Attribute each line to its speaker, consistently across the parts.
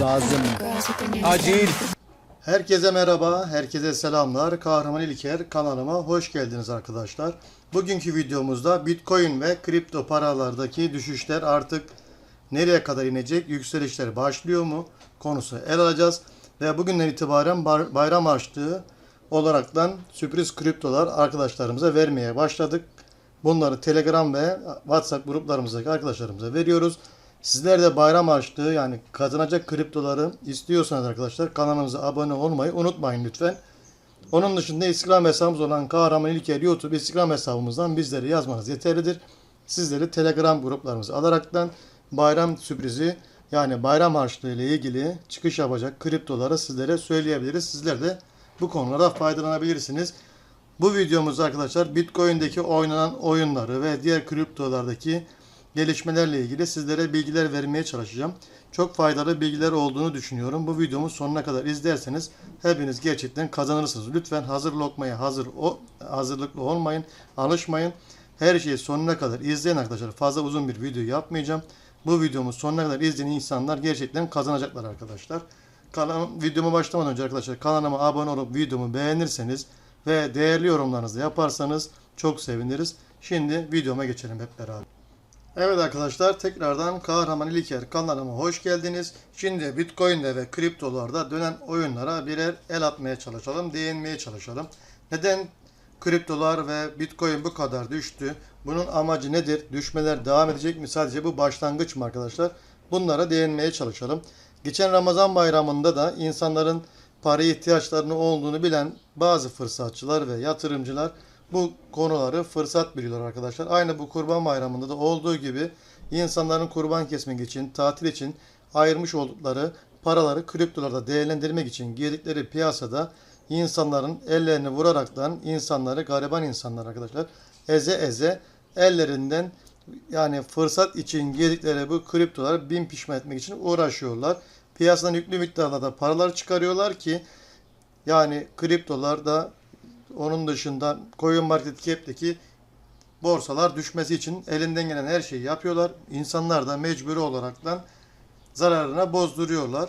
Speaker 1: lazım. Acil.
Speaker 2: Herkese merhaba, herkese selamlar. Kahraman İlker kanalıma hoş geldiniz arkadaşlar. Bugünkü videomuzda Bitcoin ve kripto paralardaki düşüşler artık nereye kadar inecek, yükselişler başlıyor mu konusu el alacağız. Ve bugünden itibaren bar- bayram harçlığı olaraktan sürpriz kriptolar arkadaşlarımıza vermeye başladık. Bunları Telegram ve WhatsApp gruplarımızdaki arkadaşlarımıza veriyoruz. Sizler de bayram harçlığı yani kazanacak kriptoları istiyorsanız arkadaşlar kanalımıza abone olmayı unutmayın lütfen. Onun dışında Instagram hesabımız olan Kahraman İlker YouTube Instagram hesabımızdan bizleri yazmanız yeterlidir. Sizleri Telegram gruplarımıza alaraktan bayram sürprizi yani bayram harçlığı ile ilgili çıkış yapacak kriptoları sizlere söyleyebiliriz. Sizler de bu konulara faydalanabilirsiniz. Bu videomuzda arkadaşlar Bitcoin'deki oynanan oyunları ve diğer kriptolardaki gelişmelerle ilgili sizlere bilgiler vermeye çalışacağım. Çok faydalı bilgiler olduğunu düşünüyorum. Bu videomu sonuna kadar izlerseniz hepiniz gerçekten kazanırsınız. Lütfen hazır lokmaya hazır o hazırlıklı olmayın, alışmayın. Her şeyi sonuna kadar izleyin arkadaşlar. Fazla uzun bir video yapmayacağım. Bu videomu sonuna kadar izleyen insanlar gerçekten kazanacaklar arkadaşlar. Kanalım, videoma başlamadan önce arkadaşlar kanalıma abone olup videomu beğenirseniz ve değerli yorumlarınızı yaparsanız çok seviniriz. Şimdi videoma geçelim hep beraber. Evet arkadaşlar tekrardan Kahraman İlker kanalıma hoş geldiniz. Şimdi Bitcoin'de ve kriptolarda dönen oyunlara birer el atmaya çalışalım, değinmeye çalışalım. Neden kriptolar ve Bitcoin bu kadar düştü? Bunun amacı nedir? Düşmeler devam edecek mi? Sadece bu başlangıç mı arkadaşlar? Bunlara değinmeye çalışalım. Geçen Ramazan bayramında da insanların paraya ihtiyaçlarını olduğunu bilen bazı fırsatçılar ve yatırımcılar bu konuları fırsat biliyorlar arkadaşlar. Aynı bu kurban bayramında da olduğu gibi insanların kurban kesmek için, tatil için ayırmış oldukları paraları kriptolarda değerlendirmek için girdikleri piyasada insanların ellerini vuraraktan insanları gariban insanlar arkadaşlar eze eze ellerinden yani fırsat için girdikleri bu kriptoları bin pişman etmek için uğraşıyorlar. Piyasadan yüklü miktarlarda paralar çıkarıyorlar ki yani kriptolarda onun dışında Coin Market Cap'teki borsalar düşmesi için elinden gelen her şeyi yapıyorlar. İnsanlar da mecburi olaraktan zararına bozduruyorlar.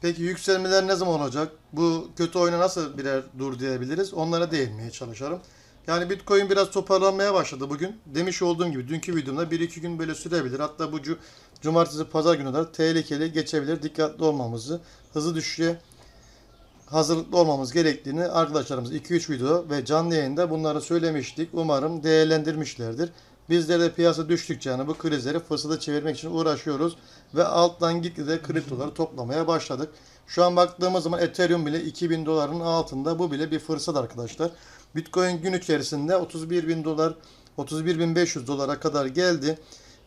Speaker 2: Peki yükselmeler ne zaman olacak? Bu kötü oyuna nasıl birer dur diyebiliriz? Onlara değinmeye çalışalım. Yani Bitcoin biraz toparlanmaya başladı bugün. Demiş olduğum gibi dünkü videomda 1-2 gün böyle sürebilir. Hatta bu cu- cumartesi pazar günü kadar tehlikeli geçebilir. Dikkatli olmamızı, hızlı düşüşe hazırlıklı olmamız gerektiğini arkadaşlarımız 2-3 video ve canlı yayında bunları söylemiştik. Umarım değerlendirmişlerdir. Bizler de piyasa düştükçe yani bu krizleri fırsata çevirmek için uğraşıyoruz ve alttan gitgide kriptoları toplamaya başladık. Şu an baktığımız zaman Ethereum bile 2000 doların altında. Bu bile bir fırsat arkadaşlar. Bitcoin gün içerisinde 31 bin dolar 31.500 dolara kadar geldi.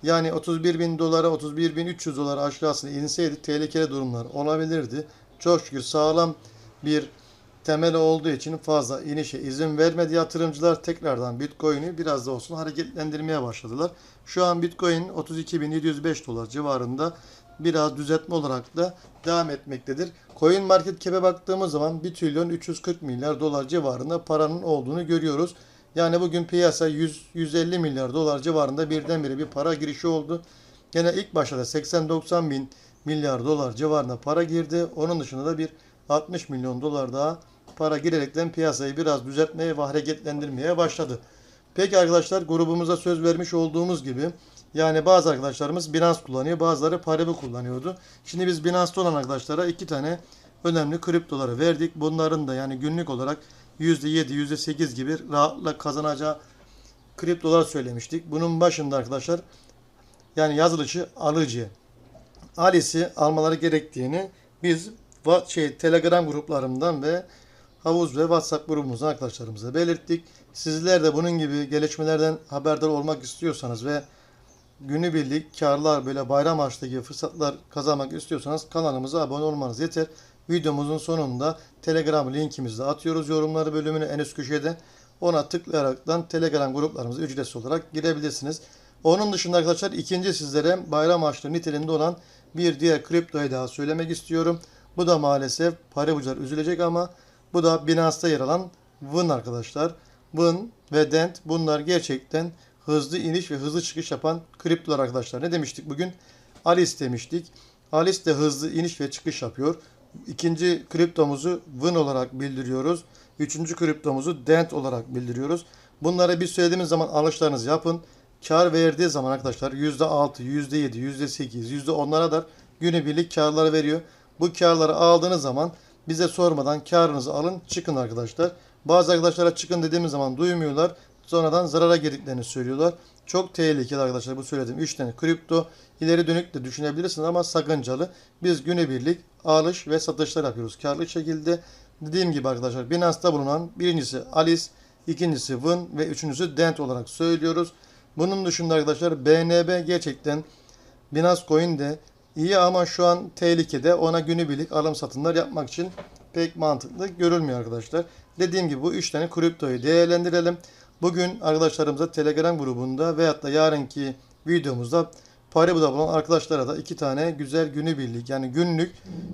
Speaker 2: Yani 31 bin dolara 31.300 dolara aşağısına inseydi tehlikeli durumlar olabilirdi. Çok şükür sağlam bir temeli olduğu için fazla inişe izin vermedi yatırımcılar. Tekrardan Bitcoin'i biraz da olsun hareketlendirmeye başladılar. Şu an Bitcoin 32.705 dolar civarında biraz düzeltme olarak da devam etmektedir. Coin Market Cap'e baktığımız zaman 1 trilyon 340 milyar dolar civarında paranın olduğunu görüyoruz. Yani bugün piyasa 100, 150 milyar dolar civarında birdenbire bir para girişi oldu. Gene ilk başta da 80-90 bin milyar dolar civarında para girdi. Onun dışında da bir 60 milyon dolar daha para girerekten piyasayı biraz düzeltmeye ve hareketlendirmeye başladı. Peki arkadaşlar grubumuza söz vermiş olduğumuz gibi yani bazı arkadaşlarımız Binance kullanıyor bazıları Paribu kullanıyordu. Şimdi biz Binance'da olan arkadaşlara iki tane önemli kriptoları verdik. Bunların da yani günlük olarak %7, %8 gibi rahatla kazanacağı kriptolar söylemiştik. Bunun başında arkadaşlar yani yazılışı alıcı. Alice'i almaları gerektiğini biz şey Telegram gruplarımdan ve havuz ve WhatsApp grubumuzdan arkadaşlarımıza belirttik. Sizler de bunun gibi gelişmelerden haberdar olmak istiyorsanız ve günübirlik karlar böyle bayram harçlığı gibi fırsatlar kazanmak istiyorsanız kanalımıza abone olmanız yeter. Videomuzun sonunda Telegram linkimizi atıyoruz yorumları bölümüne en üst köşede. Ona tıklayaraktan Telegram gruplarımıza ücretsiz olarak girebilirsiniz. Onun dışında arkadaşlar ikinci sizlere bayram harçlığı niteliğinde olan bir diğer kriptoyu daha söylemek istiyorum. Bu da maalesef paribucular üzülecek ama bu da Binance'da yer alan Vın arkadaşlar. Vın ve Dent bunlar gerçekten hızlı iniş ve hızlı çıkış yapan kriptolar arkadaşlar. Ne demiştik bugün? Alice demiştik. Alice de hızlı iniş ve çıkış yapıyor. İkinci kriptomuzu Win olarak bildiriyoruz. Üçüncü kriptomuzu Dent olarak bildiriyoruz. Bunları bir söylediğimiz zaman alışlarınızı yapın. Kar verdiği zaman arkadaşlar %6, %7, %8, %10'lara da günübirlik karlar veriyor. Bu karları aldığınız zaman bize sormadan karınızı alın çıkın arkadaşlar. Bazı arkadaşlara çıkın dediğimiz zaman duymuyorlar. Sonradan zarara girdiklerini söylüyorlar. Çok tehlikeli arkadaşlar bu söylediğim 3 tane kripto. ileri dönük de düşünebilirsiniz ama sakıncalı. Biz günübirlik alış ve satışlar yapıyoruz. Karlı şekilde dediğim gibi arkadaşlar Binance'da bulunan birincisi Alice, ikincisi Win ve üçüncüsü Dent olarak söylüyoruz. Bunun dışında arkadaşlar BNB gerçekten Binance Coin de iyi ama şu an tehlikede. Ona günübirlik alım satımlar yapmak için pek mantıklı görülmüyor arkadaşlar. Dediğim gibi bu 3 tane kriptoyu değerlendirelim. Bugün arkadaşlarımıza Telegram grubunda veyahut da yarınki videomuzda Paribu'da bulan arkadaşlara da iki tane güzel günübirlik yani günlük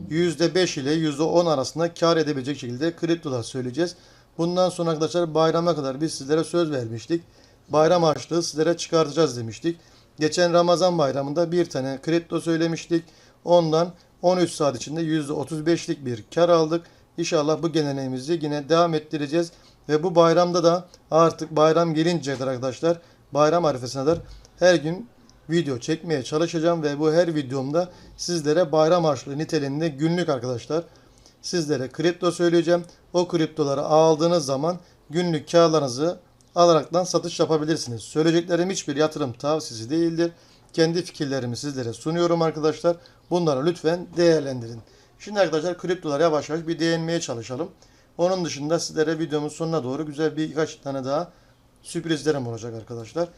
Speaker 2: %5 ile %10 arasında kar edebilecek şekilde kriptolar söyleyeceğiz. Bundan sonra arkadaşlar bayrama kadar biz sizlere söz vermiştik. Bayram harçlığı sizlere çıkartacağız demiştik. Geçen Ramazan bayramında bir tane kripto söylemiştik. Ondan 13 saat içinde %35'lik bir kar aldık. İnşallah bu geleneğimizi yine devam ettireceğiz. Ve bu bayramda da artık bayram gelinceye kadar arkadaşlar bayram arifesine kadar her gün video çekmeye çalışacağım ve bu her videomda sizlere bayram harçlığı niteliğinde günlük arkadaşlar sizlere kripto söyleyeceğim. O kriptoları aldığınız zaman günlük karlarınızı alaraktan satış yapabilirsiniz. Söyleyeceklerim hiçbir yatırım tavsiyesi değildir. Kendi fikirlerimi sizlere sunuyorum arkadaşlar. Bunları lütfen değerlendirin. Şimdi arkadaşlar kriptolara yavaş yavaş bir değinmeye çalışalım. Onun dışında sizlere videomun sonuna doğru güzel birkaç tane daha sürprizlerim olacak arkadaşlar.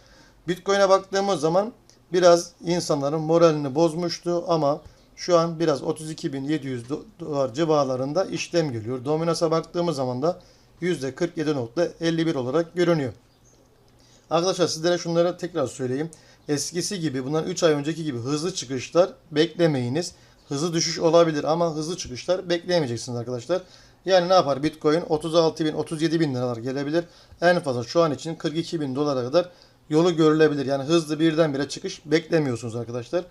Speaker 2: Bitcoin'e baktığımız zaman biraz insanların moralini bozmuştu ama şu an biraz 32.700 do- dolar civarlarında işlem görüyor. Dominas'a baktığımız zaman da %47.51 olarak görünüyor. Arkadaşlar sizlere şunları tekrar söyleyeyim. Eskisi gibi bundan 3 ay önceki gibi hızlı çıkışlar beklemeyiniz. Hızlı düşüş olabilir ama hızlı çıkışlar bekleyemeyeceksiniz arkadaşlar. Yani ne yapar? Bitcoin 36 bin, 37 bin liralar gelebilir. En fazla şu an için 42 bin dolara kadar yolu görülebilir. Yani hızlı birdenbire çıkış beklemiyorsunuz arkadaşlar.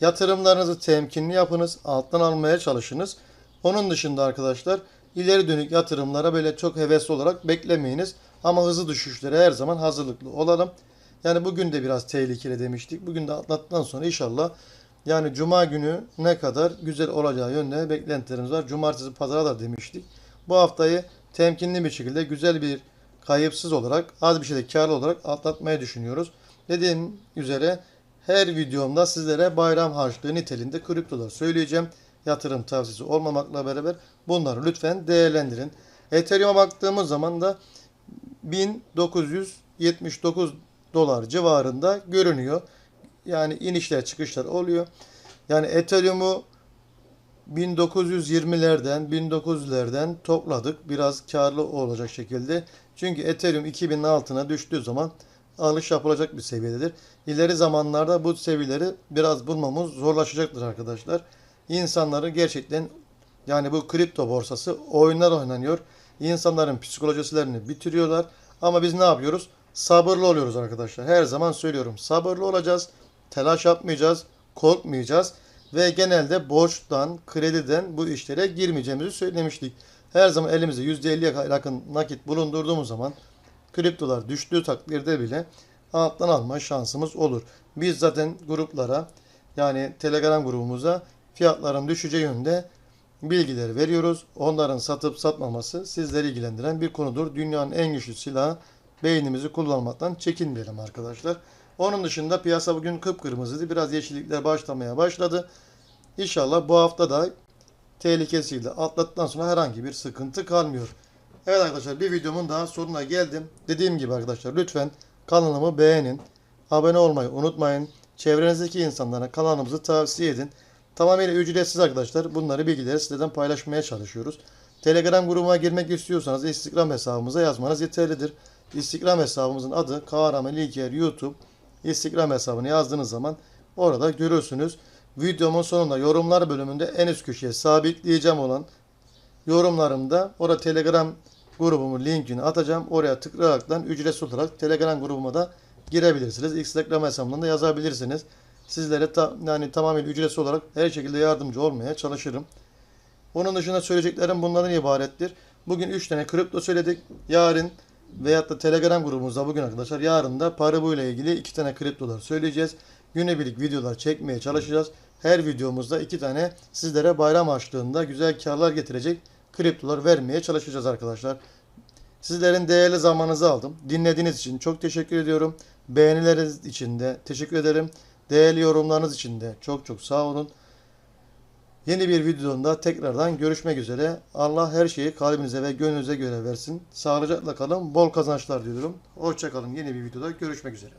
Speaker 2: Yatırımlarınızı temkinli yapınız. Alttan almaya çalışınız. Onun dışında arkadaşlar ileri dönük yatırımlara böyle çok hevesli olarak beklemeyiniz. Ama hızlı düşüşlere her zaman hazırlıklı olalım. Yani bugün de biraz tehlikeli demiştik. Bugün de atlattıktan sonra inşallah yani cuma günü ne kadar güzel olacağı yönde beklentilerimiz var. Cumartesi pazara da demiştik. Bu haftayı temkinli bir şekilde güzel bir kayıpsız olarak az bir şeyde karlı olarak atlatmayı düşünüyoruz. Dediğim üzere her videomda sizlere bayram harçlığı niteliğinde kriptolar söyleyeceğim. Yatırım tavsiyesi olmamakla beraber bunları lütfen değerlendirin. Ethereum'a baktığımız zaman da 1979 dolar civarında görünüyor. Yani inişler çıkışlar oluyor. Yani Ethereum'u 1920'lerden 1900'lerden topladık. Biraz karlı olacak şekilde. Çünkü Ethereum 2000'in altına düştüğü zaman alış yapılacak bir seviyededir. İleri zamanlarda bu seviyeleri biraz bulmamız zorlaşacaktır arkadaşlar. İnsanları gerçekten yani bu kripto borsası oyunlar oynanıyor. İnsanların psikolojisilerini bitiriyorlar. Ama biz ne yapıyoruz? Sabırlı oluyoruz arkadaşlar. Her zaman söylüyorum. Sabırlı olacağız. Telaş yapmayacağız. Korkmayacağız. Ve genelde borçtan, krediden bu işlere girmeyeceğimizi söylemiştik. Her zaman elimizde %50'ye yakın nakit bulundurduğumuz zaman kriptolar düştüğü takdirde bile alttan alma şansımız olur. Biz zaten gruplara yani Telegram grubumuza fiyatların düşeceği yönde bilgileri veriyoruz. Onların satıp satmaması sizleri ilgilendiren bir konudur. Dünyanın en güçlü silahı beynimizi kullanmaktan çekinmeyelim arkadaşlar. Onun dışında piyasa bugün kıpkırmızıydı. Biraz yeşillikler başlamaya başladı. İnşallah bu hafta da tehlikesiyle atlattıktan sonra herhangi bir sıkıntı kalmıyor. Evet arkadaşlar bir videomun daha sonuna geldim. Dediğim gibi arkadaşlar lütfen kanalımı beğenin. Abone olmayı unutmayın. Çevrenizdeki insanlara kanalımızı tavsiye edin. Tamamıyla ücretsiz arkadaşlar. Bunları bilgileri sizlerden paylaşmaya çalışıyoruz. Telegram grubuma girmek istiyorsanız Instagram hesabımıza yazmanız yeterlidir. Instagram hesabımızın adı Kahraman İlker YouTube. Instagram hesabını yazdığınız zaman orada görürsünüz. Videomun sonunda yorumlar bölümünde en üst köşeye sabitleyeceğim olan yorumlarımda orada Telegram grubumun linkini atacağım. Oraya tıklayaraktan ücretsiz olarak Telegram grubuma da girebilirsiniz. Instagram hesabımdan da yazabilirsiniz. Sizlere ta, yani tamamıyla ücretsiz olarak her şekilde yardımcı olmaya çalışırım. Onun dışında söyleyeceklerim bunlardan ibarettir. Bugün 3 tane kripto söyledik. Yarın veyahut da Telegram grubumuzda bugün arkadaşlar yarın da Paribu ile ilgili 2 tane kriptolar söyleyeceğiz. Günübirlik videolar çekmeye çalışacağız. Her videomuzda 2 tane sizlere bayram açlığında güzel karlar getirecek kriptolar vermeye çalışacağız arkadaşlar. Sizlerin değerli zamanınızı aldım. Dinlediğiniz için çok teşekkür ediyorum. Beğenileriniz için de teşekkür ederim. Değerli yorumlarınız için de çok çok sağ olun. Yeni bir videomda tekrardan görüşmek üzere. Allah her şeyi kalbinize ve gönlünüze göre versin. Sağlıcakla kalın. Bol kazançlar diliyorum. Hoşçakalın. Yeni bir videoda görüşmek üzere.